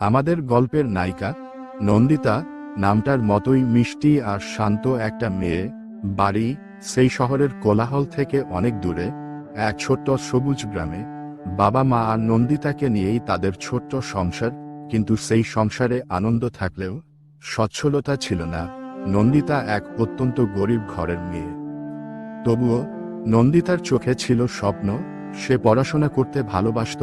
আমাদের গল্পের নায়িকা, নন্দিতা, নামটার মতোই মিষ্টি আর শান্ত একটা মেয়ে, বাড়ি, সেই শহরের কোলাহল থেকে অনেক দূরে, এক ছোট্ট সবুজ গ্রামে। বাবা মা আর নন্দিতাকে নিয়েই তাদের ছোট্ট সংসার, কিন্তু সেই সংসারে আনন্দ থাকলেও সচ্ছলতা ছিল না। নন্দিতা এক অত্যন্ত গরিব ঘরের মেয়ে। তবুও নন্দিতার চোখে ছিল স্বপ্ন, সে পড়াশোনা করতে ভালোবাসত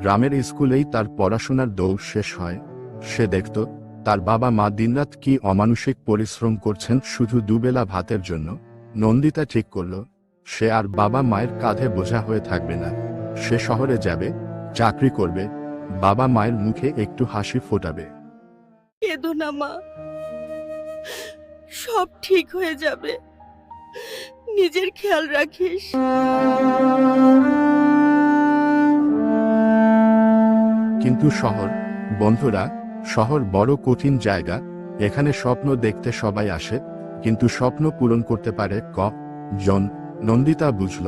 গ্রামের স্কুলেই তার পড়াশোনার দৌড় শেষ হয়। সে দেখত, তার বাবা মা দিনরাত কি অমানসিক পরিশ্রম করছেন শুধু দুবেলা ভাতের জন্য। নন্দিতা ঠিক করল, সে আর বাবা মায়ের কাঁধে বোঝা হয়ে থাকবে না। সে শহরে যাবে, চাকরি করবে, বাবা মায়ের মুখে একটু হাসি ফোটাবে। না, মা। সব ঠিক হয়ে যাবে। নিজের খেয়াল রাখিস। কিন্তু শহর। বন্ধুরা, শহর বড় কঠিন জায়গা, এখানে স্বপ্ন দেখতে সবাই আসে, কিন্তু স্বপ্ন পূরণ করতে পারে ক, জন, নন্দিতা বুঝল,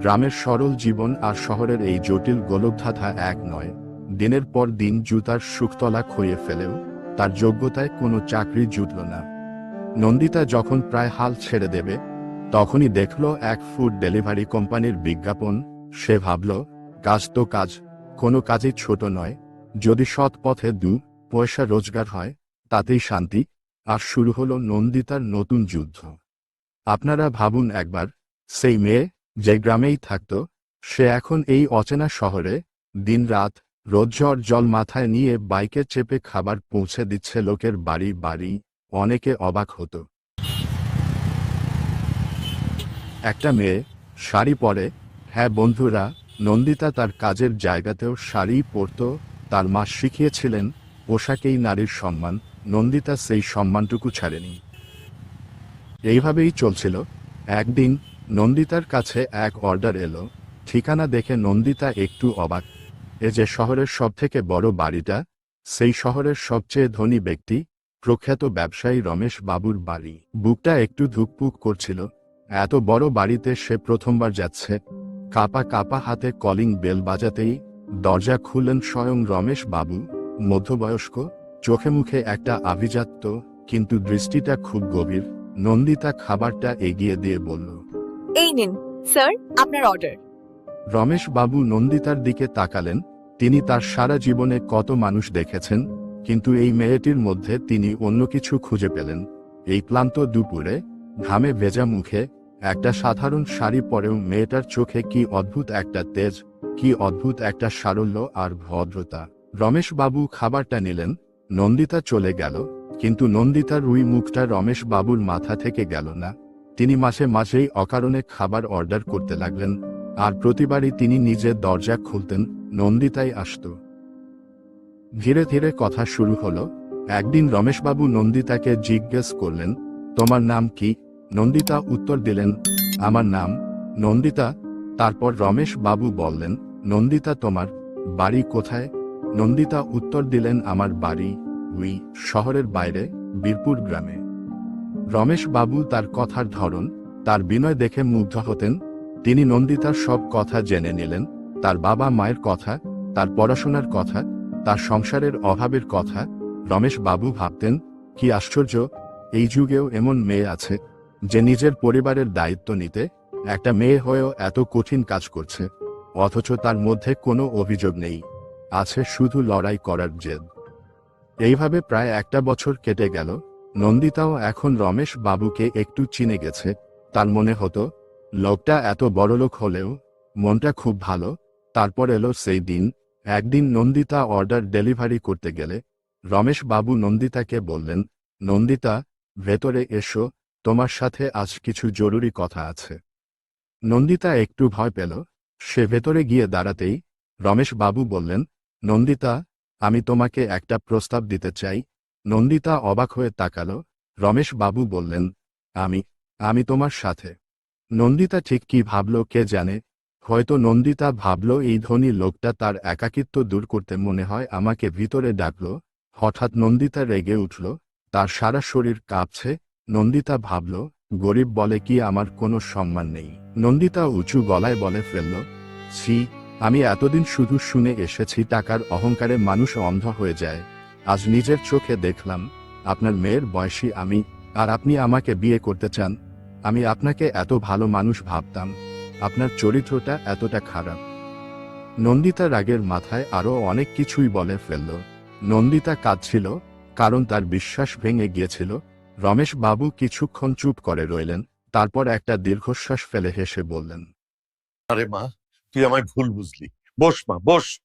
গ্রামের সরল জীবন আর শহরের এই জটিল গোলকধাঁধা এক নয়। দিনের পর দিন জুতার সুখতলা খইয়ে ফেলেও, তার যোগ্যতায় কোনো চাকরি জুটল না। নন্দিতা যখন প্রায় হাল ছেড়ে দেবে, তখনই দেখল এক ফুড ডেলিভারি কোম্পানির বিজ্ঞাপন। সে ভাবল, কাজ তো কাজ, কোনো কাজই ছোট নয়। যদি সৎ পথে দু পয়সা রোজগার হয়, তাতেই শান্তি। আর শুরু হলো নন্দিতার নতুন যুদ্ধ। আপনারা ভাবুন একবার, সেই মেয়ে যে গ্রামেই থাকত, সে এখন এই অচেনা শহরে দিনরাত রোজ ঝড় জল মাথায় নিয়ে বাইকে চেপে খাবার পৌঁছে দিচ্ছে লোকের বাড়ি বাড়ি, অনেকে অবাক হতো। একটা মেয়ে শাড়ি পরে হ্যাঁ বন্ধুরা, নন্দিতা তার কাজের জায়গাতেও শাড়ি পরত তার মা শিখিয়েছিলেন পোশাকেই নারীর সম্মান, নন্দিতা সেই সম্মানটুকু ছাড়েনি। এইভাবেই চলছিল। একদিন নন্দিতার কাছে এক অর্ডার এলো। ঠিকানা দেখে নন্দিতা একটু অবাক। এ যে শহরের সবথেকে বড় বাড়িটা, সেই শহরের সবচেয়ে ধনী ব্যক্তি, প্রখ্যাত ব্যবসায়ী রমেশ বাবুর বাড়ি। বুকটা একটু ধুকপুক করছিল। এত বড় বাড়িতে সে প্রথমবার যাচ্ছে। কাপা কাপা হাতে কলিং বেল বাজাতেই দরজা খুললেন স্বয়ং রমেশ বাবু মধ্যবয়স্ক চোখে মুখে একটা আভিজাত্য কিন্তু দৃষ্টিটা খুব গভীর। নন্দিতা খাবারটা এগিয়ে দিয়ে বলল এই নিন স্যার আপনার অর্ডার। রমেশ বাবু নন্দিতার দিকে তাকালেন তিনি তার সারা জীবনে কত মানুষ দেখেছেন কিন্তু এই মেয়েটির মধ্যে তিনি অন্য কিছু খুঁজে পেলেন। এই ক্লান্ত দুপুরে ঘামে ভেজা মুখে একটা সাধারণ শাড়ি পরেও মেয়েটার চোখে কি অদ্ভুত একটা তেজ, কি অদ্ভুত একটা সারল্য আর ভদ্রতা। রমেশ বাবু খাবারটা নিলেন, নন্দিতা চলে গেল, কিন্তু নন্দিতার রুই মুখটা রমেশ বাবুর মাথা থেকে গেল না। তিনি মাসে মাসেই অকারণে খাবার অর্ডার করতে লাগলেন, আর প্রতিবারই তিনি নিজে দরজা খুলতেন, নন্দিতাই আসত। ধীরে ধীরে কথা শুরু হলো, একদিন রমেশবাবু নন্দিতাকে জিজ্ঞেস করলেন, তোমার নাম কি? নন্দিতা উত্তর দিলেন, আমার নাম নন্দিতা। তারপর রমেশ বাবু বললেন, নন্দিতা তোমার বাড়ি কোথায়? নন্দিতা উত্তর দিলেন, আমার বাড়ি উই শহরের বাইরে, বীরপুর গ্রামে। রমেশ বাবু তার কথার ধরন, তার বিনয় দেখে মুগ্ধ হতেন। তিনি নন্দিতার সব কথা জেনে নিলেন, তার বাবা মায়ের কথা, তার পড়াশোনার কথা, তার সংসারের অভাবের কথা। রমেশ বাবু ভাবতেন, কি আশ্চর্য, এই যুগেও এমন মেয়ে আছে যে নিজের পরিবারের দায়িত্ব নিতে একটা মেয়ে হয়েও এত কঠিন কাজ করছে, অথচ তার মধ্যে কোনো অভিযোগ নেই। আছে শুধু লড়াই করার জেদ। এইভাবে প্রায় একটা বছর কেটে গেল। নন্দিতাও এখন রমেশ বাবুকে একটু চিনে গেছে। তার মনে হতো, লোকটা এত বড়লোক হলেও মনটা খুব ভালো। তারপর এলো সেই দিন। একদিন নন্দিতা অর্ডার ডেলিভারি করতে গেলে রমেশ বাবু নন্দিতাকে বললেন, নন্দিতা, ভেতরে এসো। তোমার সাথে আজ কিছু জরুরি কথা আছে। নন্দিতা একটু ভয় পেল। সে ভেতরে গিয়ে দাঁড়াতেই রমেশ বাবু বললেন, নন্দিতা, আমি তোমাকে একটা প্রস্তাব দিতে চাই। নন্দিতা অবাক হয়ে তাকাল। রমেশ বাবু বললেন, আমি আমি তোমার সাথে। নন্দিতা ঠিক কি ভাবল কে জানে। হয়তো নন্দিতা ভাবল এই ধনী লোকটা তার একাকিত্ব দূর করতে মনে হয় আমাকে ভিতরে ডাকল। হঠাৎ নন্দিতা রেগে উঠল। তার সারা শরীর কাঁপছে। নন্দিতা ভাবল, গরিব বলে কি আমার কোনো সম্মান নেই? নন্দিতা উঁচু গলায় বলে ফেলল, ছি, আমি এতদিন শুধু শুনে এসেছি টাকার অহংকারে মানুষ অন্ধ হয়ে যায়। আজ নিজের চোখে দেখলাম, আপনার মেয়ের বয়সী আমি, আর আপনি আমাকে বিয়ে করতে চান। আমি আপনাকে এত ভালো মানুষ ভাবতাম, আপনার চরিত্রটা এতটা খারাপ। নন্দিতা রাগের মাথায় আরও অনেক কিছুই বলে ফেলল। নন্দিতা কাঁদছিল, কারণ তার বিশ্বাস ভেঙে গিয়েছিল রমেশ বাবু কিছুক্ষণ চুপ করে রইলেন তারপর একটা দীর্ঘশ্বাস ফেলে হেসে বললেন আরে মা তুই আমায় ভুল বুঝলি। বস মা বস।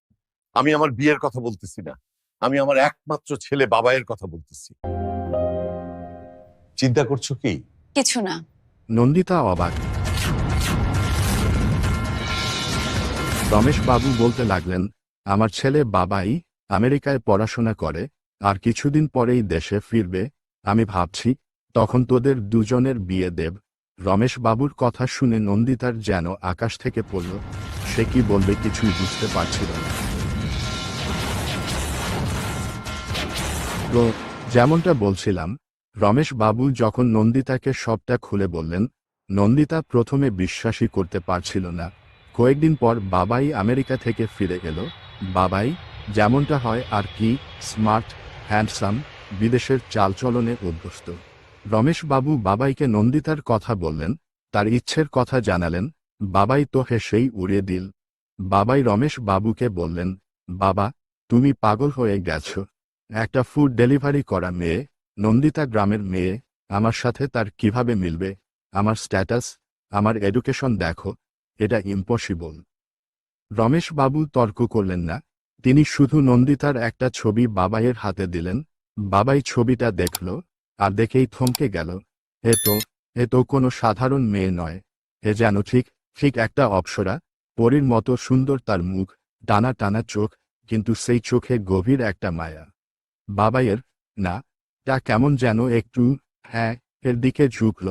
আমি আমার বিয়ের কথা বলতেছি না। আমি আমার একমাত্র ছেলে বাবাইয়ের কথা বলতেছি। চিন্তা করছ কি? কিছু না। নন্দিতা অবাক। রমেশ বাবু বলতে লাগলেন আমার ছেলে বাবাই আমেরিকায় পড়াশোনা করে আর কিছুদিন পরেই দেশে ফিরবে আমি ভাবছি, তখন তোদের দুজনের বিয়ে দেব। রমেশ বাবুর কথা শুনে নন্দিতার যেন আকাশ থেকে পড়ল, সে কি বলবে কিছুই বুঝতে পারছিল না। যেমনটা বলছিলাম, রমেশ বাবু যখন নন্দিতাকে সবটা খুলে বললেন, নন্দিতা প্রথমে বিশ্বাসই করতে পারছিল না। কয়েকদিন পর বাবাই আমেরিকা থেকে ফিরে এলো। বাবাই, যেমনটা হয় আর কি, স্মার্ট, হ্যান্ডসাম বিদেশের চালচলনে অভ্যস্ত রমেশ বাবু বাবাইকে নন্দিতার কথা বললেন, তার ইচ্ছের কথা জানালেন, বাবাই তো হেসেই উড়িয়ে দিল। বাবাই রমেশ বাবুকে বললেন, বাবা, তুমি পাগল হয়ে গেছ। একটা ফুড ডেলিভারি করা মেয়ে, নন্দিতা গ্রামের মেয়ে, আমার সাথে তার কীভাবে মিলবে? আমার স্ট্যাটাস আমার এডুকেশন দেখো, এটা ইম্পসিবল রমেশ বাবু তর্ক করলেন না, তিনি শুধু নন্দিতার একটা ছবি বাবাইয়ের হাতে দিলেন বাবাই ছবিটা দেখল, আর দেখেই থমকে গেল। এ তো এ তো কোনো সাধারণ মেয়ে নয়। এ যেন ঠিক ঠিক একটা অপ্সরা, পরীর মতো সুন্দর তার মুখ টানা টানা চোখ, কিন্তু সেই চোখে গভীর একটা মায়া। বাবাইয়ের, না, তা কেমন যেন একটু হ্যাঁ এর দিকে ঝুঁকল।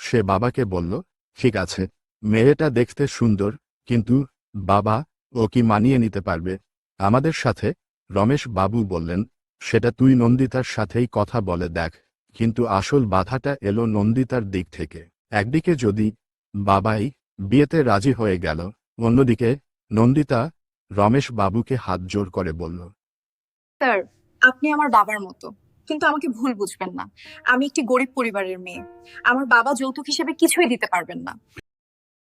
সে বাবাকে বলল, ঠিক আছে, মেয়েটা দেখতে সুন্দর, কিন্তু বাবা, ও কি মানিয়ে নিতে পারবে? আমাদের সাথে, রমেশ বাবু বললেন সেটা তুই নন্দিতার সাথেই কথা বলে দেখ কিন্তু আসল বাধাটা এলো নন্দিতার দিক থেকে। একদিকে যদি বাবাই বিয়েতে রাজি হয়ে গেল অন্যদিকে নন্দিতা রমেশ বাবুকে হাত জোর করে বলল স্যার আপনি আমার বাবার মতো কিন্তু আমাকে ভুল বুঝবেন না। আমি একটি গরিব পরিবারের মেয়ে। আমার বাবা যৌতুক হিসেবে কিছুই দিতে পারবেন না।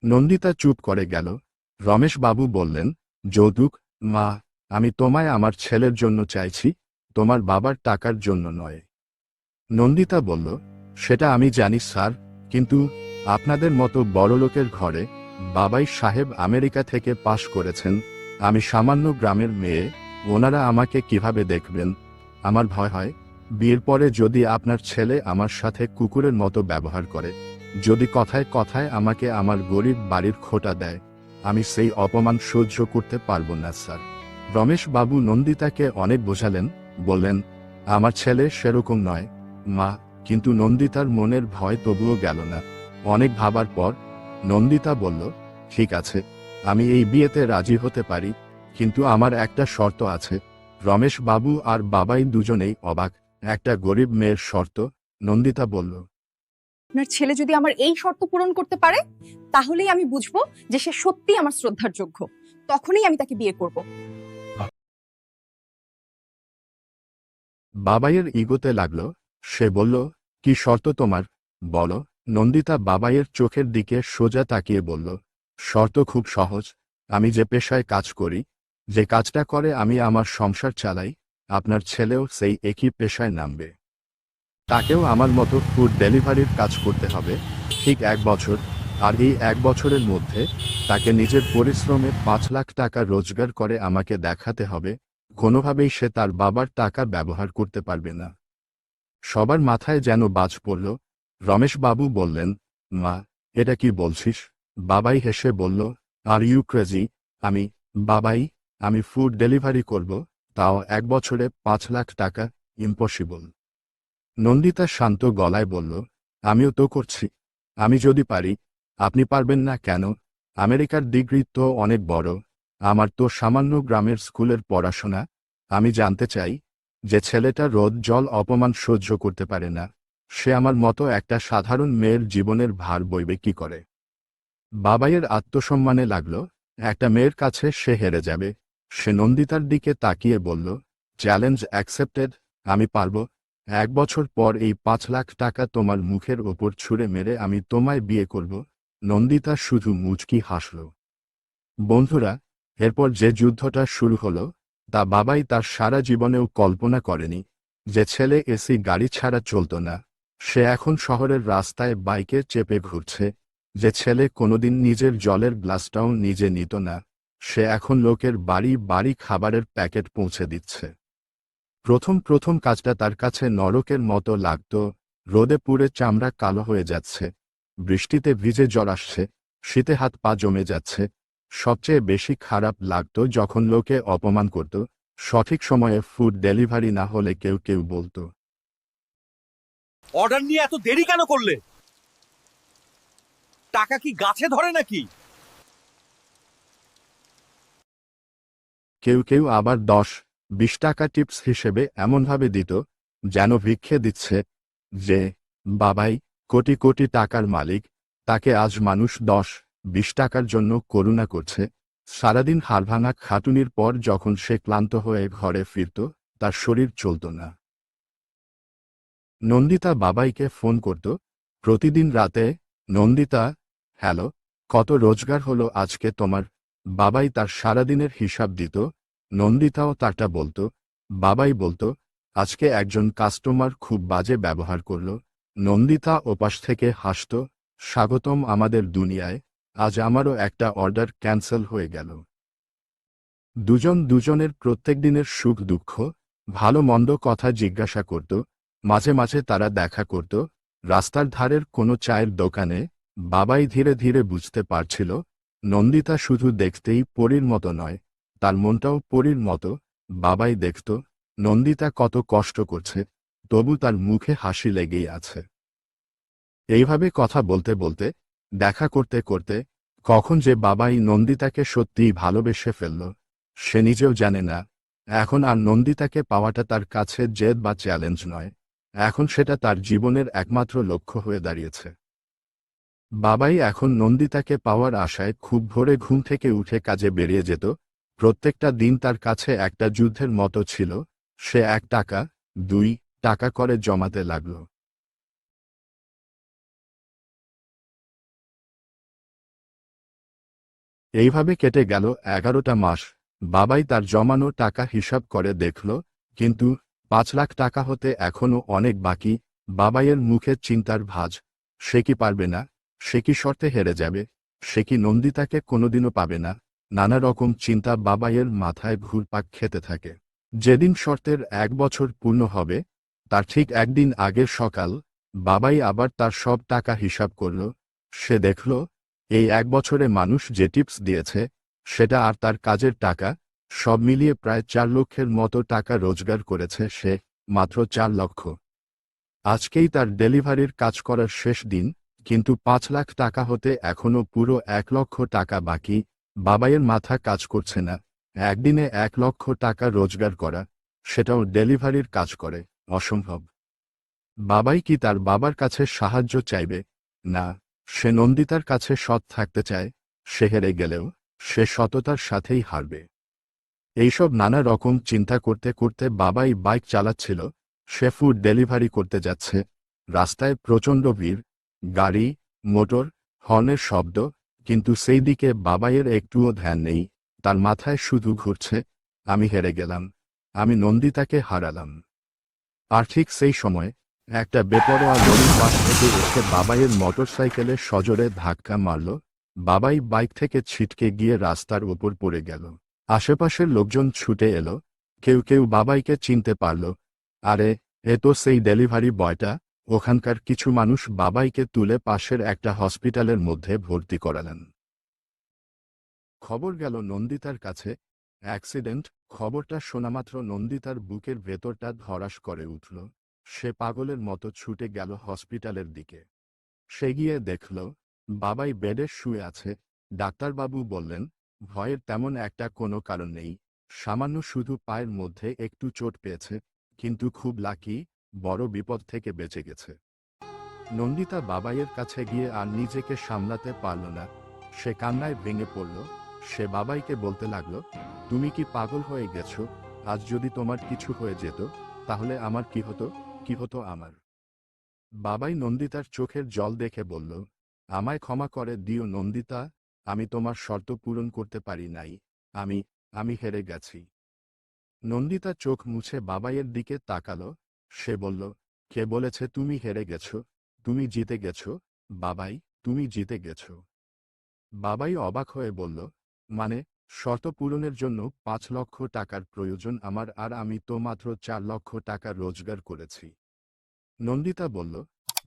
নন্দিতা চুপ করে গেল। রমেশ বাবু বললেন যৌতুক মা আমি তোমায় আমার ছেলের জন্য চাইছি তোমার বাবার টাকার জন্য নয়। নন্দিতা বলল, সেটা আমি জানি, স্যার, কিন্তু আপনাদের মতো বড়লোকের ঘরে বাবাই সাহেব আমেরিকা থেকে পাশ করেছেন, আমি সামান্য গ্রামের মেয়ে, ওনারা আমাকে কীভাবে দেখবেন? আমার ভয় হয়। বিয়ের পরে যদি আপনার ছেলে আমার সাথে কুকুরের মতো ব্যবহার করে, যদি কথায় কথায় আমাকে আমার গরিব বাড়ির খোটা দেয়, আমি সেই অপমান সহ্য করতে পারব না, স্যার। রমেশ বাবু নন্দিতাকে অনেক বোঝালেন বললেন আমার ছেলে সেরকম নয়, মা, কিন্তু নন্দিতার মনের ভয় তবুও গেল না। অনেক ভাবার পর, নন্দিতা বলল, ঠিক আছে, আমি এই বিয়েতে রাজি হতে পারি, কিন্তু আমার একটা শর্ত আছে। রমেশ বাবু আর বাবাই দুজনেই অবাক, একটা গরিব মেয়ের শর্ত, নন্দিতা বলল, আপনার ছেলে যদি আমার এই শর্ত পূরণ করতে পারে, তাহলেই আমি বুঝব যে সে সত্যি আমার শ্রদ্ধার যোগ্য। তখনই আমি তাকে বিয়ে করব। বাবাইয়ের ইগোতে লাগল, সে বলল, কি শর্ত তোমার? বলো, নন্দিতা বাবাইয়ের চোখের দিকে সোজা তাকিয়ে বলল, শর্ত খুব সহজ, আমি যে পেশায় কাজ করি, যে কাজটা করে আমি আমার সংসার চালাই, আপনার ছেলেও সেই একই পেশায় নামবে। তাকেও আমার মতো ফুড ডেলিভারির কাজ করতে হবে, ঠিক এক বছর, আর এই এক বছরের মধ্যে তাকে নিজের পরিশ্রমে পাঁচ লাখ টাকা রোজগার করে আমাকে দেখাতে হবে কোনোভাবেই সে তার বাবার টাকা ব্যবহার করতে পারবে না। সবার মাথায় যেন বাজ পড়ল। রমেশবাবু বললেন, মা, এটা কি বলছিস? বাবাই হেসে বলল, আর ইউ ক্রেজি, আমি, বাবাই, আমি ফুড ডেলিভারি করব, তাও এক বছরে পাঁচ লাখ টাকা, ইম্পসিবল। নন্দিতা শান্ত গলায় বলল, আমিও তো করছি। আমি যদি পারি, আপনি পারবেন না কেন? আমেরিকার ডিগ্রি তো অনেক বড়। আমার তো সামান্য গ্রামের স্কুলের পড়াশোনা, আমি জানতে চাই যে ছেলেটা রোদ জল অপমান সহ্য করতে পারে না, সে আমার মতো একটা সাধারণ মেয়ের জীবনের ভার বইবে কি করে? বাবাইয়ের আত্মসম্মানে লাগল, একটা মেয়ের কাছে সে হেরে যাবে, সে নন্দিতার দিকে তাকিয়ে বলল, চ্যালেঞ্জ অ্যাকসেপ্টেড, আমি পারব, এক বছর পর এই পাঁচ লাখ টাকা তোমার মুখের ওপর ছুঁড়ে মেরে আমি তোমায় বিয়ে করব। নন্দিতা শুধু মুচকি হাসল। বন্ধুরা এরপর যে যুদ্ধটা শুরু হলো, তা বাবাই তার সারা জীবনেও কল্পনা করেনি যে ছেলে এসি গাড়ি ছাড়া চলত না। সে এখন শহরের রাস্তায় বাইকে চেপে ঘুরছে, যে ছেলে কোনোদিন নিজের জলের গ্লাসটাও নিজে নিত না। সে এখন লোকের বাড়ি বাড়ি খাবারের প্যাকেট পৌঁছে দিচ্ছে। প্রথম প্রথম কাজটা তার কাছে নরকের মতো লাগত, রোদে পুড়ে চামড়া কালো হয়ে যাচ্ছে, বৃষ্টিতে ভিজে জ্বর আসছে, শীতে হাত পা জমে যাচ্ছে সবচেয়ে বেশি খারাপ লাগত যখন লোকে অপমান করত সঠিক সময়ে ফুড ডেলিভারি না হলে কেউ কেউ বলতো। অর্ডার নিয়ে এত দেরি কেন করলে? টাকা কি গাছে ধরে নাকি? কেউ কেউ আবার দশ বিশ টাকা টিপস হিসেবে এমনভাবে দিত যেন ভিক্ষে দিচ্ছে যে বাবাই কোটি কোটি টাকার মালিক তাকে আজ মানুষ দশ বিশ টাকার জন্য করুণা করছে। সারাদিন হাড়ভাঙা খাটুনির পর যখন সে ক্লান্ত হয়ে ঘরে ফিরত, তার শরীর চলত না। নন্দিতা বাবাইকে ফোন করত, প্রতিদিন রাতে, নন্দিতা, হ্যালো, কত রোজগার হলো আজকে তোমার? বাবাই তার সারাদিনের হিসাব দিত, নন্দিতাও তারটা বলতো। বাবাই বলতো, আজকে একজন কাস্টমার খুব বাজে ব্যবহার করল। নন্দিতা ওপাশ থেকে হাসত, স্বাগতম আমাদের দুনিয়ায়। আজ আমারও একটা অর্ডার ক্যান্সেল হয়ে গেল। দুজন দুজনের প্রত্যেক দিনের সুখ দুঃখ, ভালো মন্দ কথা জিজ্ঞাসা করত, মাঝে মাঝে তারা দেখা করত, রাস্তার ধারের কোনো চায়ের দোকানে বাবাই ধীরে ধীরে বুঝতে পারছিল, নন্দিতা শুধু দেখতেই পরীর মতো নয়, তার মনটাও পরীর মতো, বাবাই দেখত, নন্দিতা কত কষ্ট করছে, তবু তার মুখে হাসি লেগেই আছে। এইভাবে কথা বলতে বলতে দেখা করতে করতে, কখন যে বাবাই নন্দিতাকে সত্যিই ভালোবেসে ফেলল, সে নিজেও জানে না। এখন আর নন্দিতাকে পাওয়াটা তার কাছে জেদ বা চ্যালেঞ্জ নয়। এখন সেটা তার জীবনের একমাত্র লক্ষ্য হয়ে দাঁড়িয়েছে। বাবাই এখন নন্দিতাকে পাওয়ার আশায় খুব ভোরে ঘুম থেকে উঠে কাজে বেরিয়ে যেত। প্রত্যেকটা দিন তার কাছে একটা যুদ্ধের মতো ছিল। সে এক টাকা, দুই টাকা করে জমাতে লাগল। এইভাবে কেটে গেল এগারোটা মাস। বাবাই তার জমানো টাকা হিসাব করে দেখল, কিন্তু পাঁচ লাখ টাকা হতে এখনও অনেক বাকি, বাবাইয়ের মুখে চিন্তার ভাজ। সে কি পারবে না? সে কি শর্তে হেরে যাবে? সে কি নন্দিতাকে কোনোদিনও পাবে না? নানা রকম চিন্তা বাবাইয়ের মাথায় ঘুরপাক খেতে থাকে। যেদিন শর্তের এক বছর পূর্ণ হবে, তার ঠিক একদিন আগের সকাল, বাবাই আবার তার সব টাকা হিসাব করল। সে দেখল এই এক বছরে মানুষ যে টিপস দিয়েছে, সেটা আর তার কাজের টাকা, সব মিলিয়ে প্রায় চার লক্ষের মতো টাকা রোজগার করেছে সে, মাত্র চার লক্ষ। আজকেই তার ডেলিভারির কাজ করার শেষ দিন, কিন্তু পাঁচ লাখ টাকা হতে এখনও পুরো এক লক্ষ টাকা বাকি, বাবাইয়ের মাথা কাজ করছে না। একদিনে এক লক্ষ টাকা রোজগার করা, সেটাও ডেলিভারির কাজ করে, অসম্ভব। বাবাই কি তার বাবার কাছে সাহায্য চাইবে? না। সে নন্দিতার কাছে সৎ থাকতে চায়, সে হেরে গেলেও সে সততার সাথেই হারবে। এইসব নানা রকম চিন্তা করতে করতে বাবাই বাইক চালাচ্ছিল, সে ফুড ডেলিভারি করতে যাচ্ছে, রাস্তায় প্রচণ্ড ভিড়, গাড়ি, মোটর, হর্নের শব্দ, কিন্তু সেই দিকে বাবাইয়ের একটুও ধ্যান নেই, তার মাথায় শুধু ঘুরছে, আমি হেরে গেলাম, আমি নন্দিতাকে হারালাম। আর ঠিক সেই সময় একটা বেপরোয়া লরির পাশ থেকে এসে বাবাইয়ের মোটরসাইকেলে সজোরে ধাক্কা মারল। বাবাই বাইক থেকে ছিটকে গিয়ে রাস্তার ওপর পড়ে গেল। আশেপাশের লোকজন ছুটে এলো। কেউ কেউ বাবাইকে চিনতে পারল। আরে, এ তো সেই ডেলিভারি বয়টা। ওখানকার কিছু মানুষ বাবাইকে তুলে পাশের একটা হসপিটালের মধ্যে ভর্তি করালেন। খবর গেল নন্দিতার কাছে। অ্যাক্সিডেন্ট, খবরটা শোনামাত্র নন্দিতার বুকের ভেতরটা ধরাস করে উঠল। সে পাগলের মতো ছুটে গেল হসপিটালের দিকে। সে গিয়ে দেখল, বাবাই বেডে শুয়ে আছে। ডাক্তারবাবু বললেন, ভয়ের তেমন একটা কোনো কারণ নেই। সামান্য শুধু পায়ের মধ্যে একটু চোট পেয়েছে, কিন্তু খুব লাকি, বড় বিপদ থেকে বেঁচে গেছে। নন্দিতা বাবাইয়ের কাছে গিয়ে আর নিজেকে সামলাতে পারল না। সে কান্নায় ভেঙে পড়ল। সে বাবাইকে বলতে লাগল, তুমি কি পাগল হয়ে গেছো? আজ যদি তোমার কিছু হয়ে যেত, তাহলে আমার কি হতো? কি হতো আমার? বাবাই নন্দিতার চোখের জল দেখে বলল, আমায় ক্ষমা করে দিও নন্দিতা, আমি তোমার শর্ত পূরণ করতে পারি নাই, আমি আমি হেরে গেছি। নন্দিতা চোখ মুছে বাবাইয়ের দিকে তাকালো, সে বলল, কে বলেছে তুমি হেরে গেছো? তুমি জিতে গেছো? বাবাই, তুমি জিতে গেছো। বাবাই অবাক হয়ে বলল মানে শর্ত পূরণের জন্য পাঁচ লক্ষ টাকার প্রয়োজন আমার, আর আমি তো মাত্র চার লক্ষ টাকা রোজগার করেছি। নন্দিতা বলল,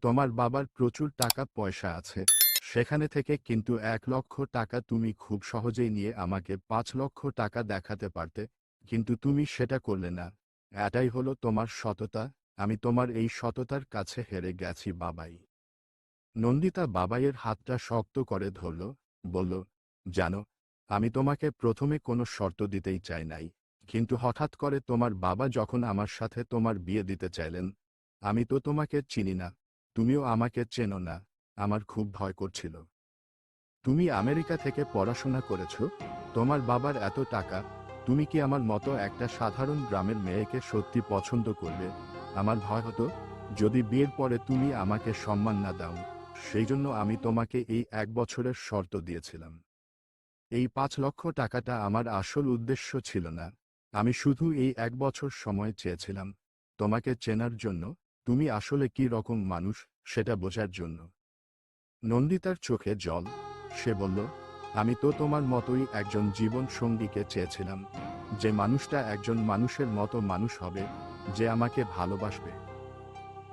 তোমার বাবার প্রচুর টাকা পয়সা আছে। সেখানে থেকে কিন্তু এক লক্ষ টাকা তুমি খুব সহজেই নিয়ে আমাকে পাঁচ লক্ষ টাকা দেখাতে পারতে, কিন্তু তুমি সেটা করলে না। এটাই হলো তোমার সততা। আমি তোমার এই সততার কাছে হেরে গেছি, বাবাই। নন্দিতা বাবাইয়ের হাতটা শক্ত করে ধরল, বলল, জানো, আমি তোমাকে প্রথমে কোনো শর্ত দিতেই চাই নাই। কিন্তু হঠাৎ করে তোমার বাবা যখন আমার সাথে তোমার বিয়ে দিতে চাইলেন আমি তো তোমাকে চিনি না, তুমিও আমাকে চেনো না, আমার খুব ভয় করছিল। তুমি আমেরিকা থেকে পড়াশোনা করেছ? তোমার বাবার এত টাকা, তুমি কি আমার মতো একটা সাধারণ গ্রামের মেয়েকে সত্যি পছন্দ করবে? আমার ভয় হতো, যদি বিয়ের পরে তুমি আমাকে সম্মান না দাও, সেই জন্য আমি তোমাকে এই এক বছরের শর্ত দিয়েছিলাম। এই পাঁচ লক্ষ টাকাটা আমার আসল উদ্দেশ্য ছিল না। আমি শুধু এই এক বছর সময় চেয়েছিলাম, তোমাকে চেনার জন্য তুমি আসলে কি রকম মানুষ, সেটা বোঝার জন্য। নন্দিতার চোখে জল। সে বলল, আমি তো তোমার মতোই একজন জীবন সঙ্গীকে চেয়েছিলাম। যে মানুষটা একজন মানুষের মতো মানুষ হবে, যে আমাকে ভালোবাসবে।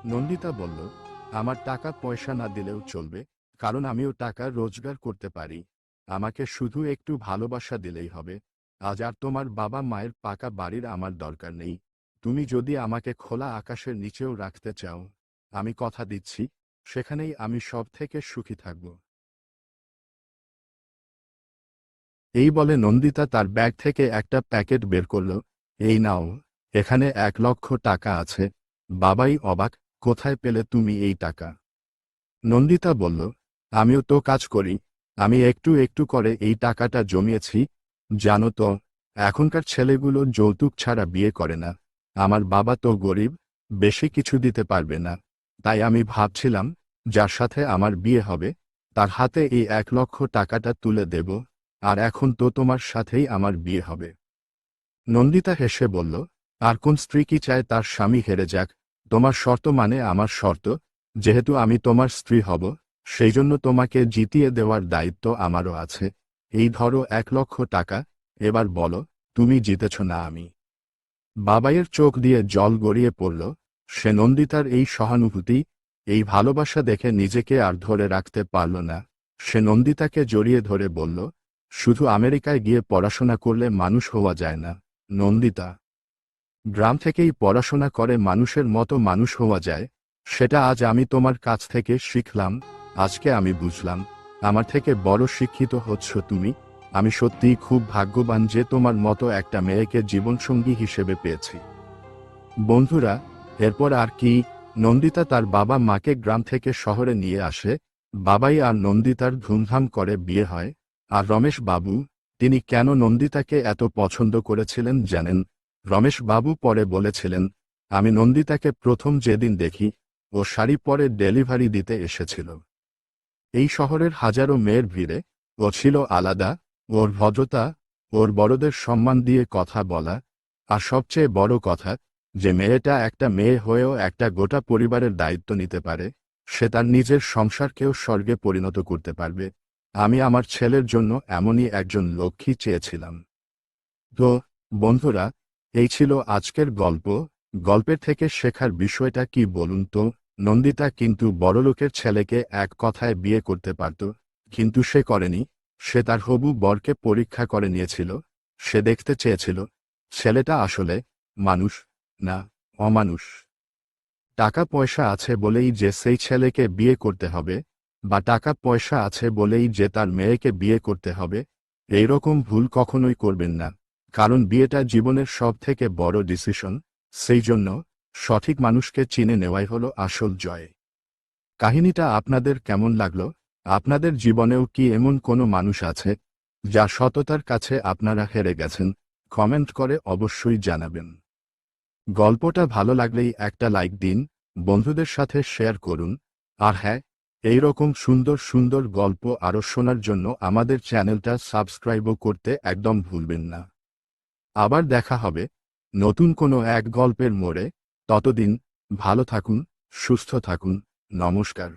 নন্দিতা বলল, আমার টাকা পয়সা না দিলেও চলবে, কারণ আমিও টাকা রোজগার করতে পারি। আমাকে শুধু একটু ভালোবাসা দিলেই হবে। আজ আর তোমার বাবা মায়ের পাকা বাড়ির আমার দরকার নেই। তুমি যদি আমাকে খোলা আকাশের নিচেও রাখতে চাও, আমি কথা দিচ্ছি, সেখানেই আমি সব থেকে সুখী থাকব। এই বলে নন্দিতা তার ব্যাগ থেকে একটা প্যাকেট বের করল। এই নাও, এখানে এক লক্ষ টাকা আছে। বাবাই অবাক, কোথায় পেলে তুমি এই টাকা? নন্দিতা বলল, আমিও তো কাজ করি, আমি একটু একটু করে এই টাকাটা জমিয়েছি। জানো তো, এখনকার ছেলেগুলো যৌতুক ছাড়া বিয়ে করে না। আমার বাবা তো গরিব, বেশি কিছু দিতে পারবে না। তাই আমি ভাবছিলাম, যার সাথে আমার বিয়ে হবে, তার হাতে এই এক লক্ষ টাকাটা তুলে দেব, আর এখন তো তোমার সাথেই আমার বিয়ে হবে। নন্দিতা হেসে বলল, আর কোন স্ত্রী কি চায় তার স্বামী হেরে যাক? তোমার শর্ত মানে আমার শর্ত। যেহেতু আমি তোমার স্ত্রী হব সেই জন্য তোমাকে জিতিয়ে দেওয়ার দায়িত্ব আমারও আছে। এই ধরো এক লক্ষ টাকা, এবার বলো, তুমি জিতেছ না আমি? বাবাইয়ের চোখ দিয়ে জল গড়িয়ে পড়ল, সে নন্দিতার এই সহানুভূতি, এই ভালোবাসা দেখে নিজেকে আর ধরে রাখতে পারল না। সে নন্দিতাকে জড়িয়ে ধরে বলল, শুধু আমেরিকায় গিয়ে পড়াশোনা করলে মানুষ হওয়া যায় না, নন্দিতা। গ্রাম থেকেই পড়াশোনা করে মানুষের মতো মানুষ হওয়া যায়, সেটা আজ আমি তোমার কাছ থেকে শিখলাম, আজকে আমি বুঝলাম, আমার থেকে বড় শিক্ষিত হচ্ছ তুমি আমি সত্যিই খুব ভাগ্যবান যে তোমার মতো একটা মেয়েকে জীবনসঙ্গী হিসেবে পেয়েছি। বন্ধুরা, এরপর আর কি, নন্দিতা তার বাবা মাকে গ্রাম থেকে শহরে নিয়ে আসে, বাবাই আর নন্দিতার ধুমধাম করে বিয়ে হয়, আর রমেশ বাবু, তিনি কেন নন্দিতাকে এত পছন্দ করেছিলেন জানেন? রমেশ বাবু পরে বলেছিলেন, আমি নন্দিতাকে প্রথম যেদিন দেখি, ও শাড়ি পরে ডেলিভারি দিতে এসেছিল। এই শহরের হাজারো মেয়ের ভিড়ে, ও ছিল আলাদা ওর ভদ্রতা, ওর বড়দের সম্মান দিয়ে কথা বলা, আর সবচেয়ে বড় কথা, যে মেয়েটা একটা মেয়ে হয়েও একটা গোটা পরিবারের দায়িত্ব নিতে পারে, সে তার নিজের সংসারকেও স্বর্গে পরিণত করতে পারবে। আমি আমার ছেলের জন্য এমনই একজন লক্ষ্মী চেয়েছিলাম। তো, বন্ধুরা, এই ছিল আজকের গল্প। গল্পের থেকে শেখার বিষয়টা কি বলুন তো? নন্দিতা কিন্তু বড়লোকের ছেলেকে এক কথায় বিয়ে করতে পারত, কিন্তু সে করেনি। সে তার হবু বরকে পরীক্ষা করে নিয়েছিল, সে দেখতে চেয়েছিল, ছেলেটা আসলে মানুষ না অমানুষ? টাকা পয়সা আছে বলেই যে সেই ছেলেকে বিয়ে করতে হবে, বা টাকা পয়সা আছে বলেই যে তার মেয়েকে বিয়ে করতে হবে, এইরকম ভুল কখনোই করবেন না। কারণ বিয়েটা জীবনের সব থেকে বড় ডিসিশন, সেই জন্য সঠিক মানুষকে চিনে নেওয়াই হলো আসল জয়। কাহিনীটা আপনাদের কেমন লাগল? আপনাদের জীবনেও কি এমন কোনো মানুষ আছে, যা সততার কাছে আপনারা হেরে গেছেন? কমেন্ট করে অবশ্যই জানাবেন। গল্পটা ভালো লাগলেই একটা লাইক দিন, বন্ধুদের সাথে শেয়ার করুন, আর হ্যাঁ এই রকম সুন্দর সুন্দর গল্প আরও শোনার জন্য আমাদের চ্যানেলটা সাবস্ক্রাইবও করতে একদম ভুলবেন না। আবার দেখা হবে নতুন কোনো এক গল্পের মোড়ে, ততদিন ভালো থাকুন, সুস্থ থাকুন, নমস্কার।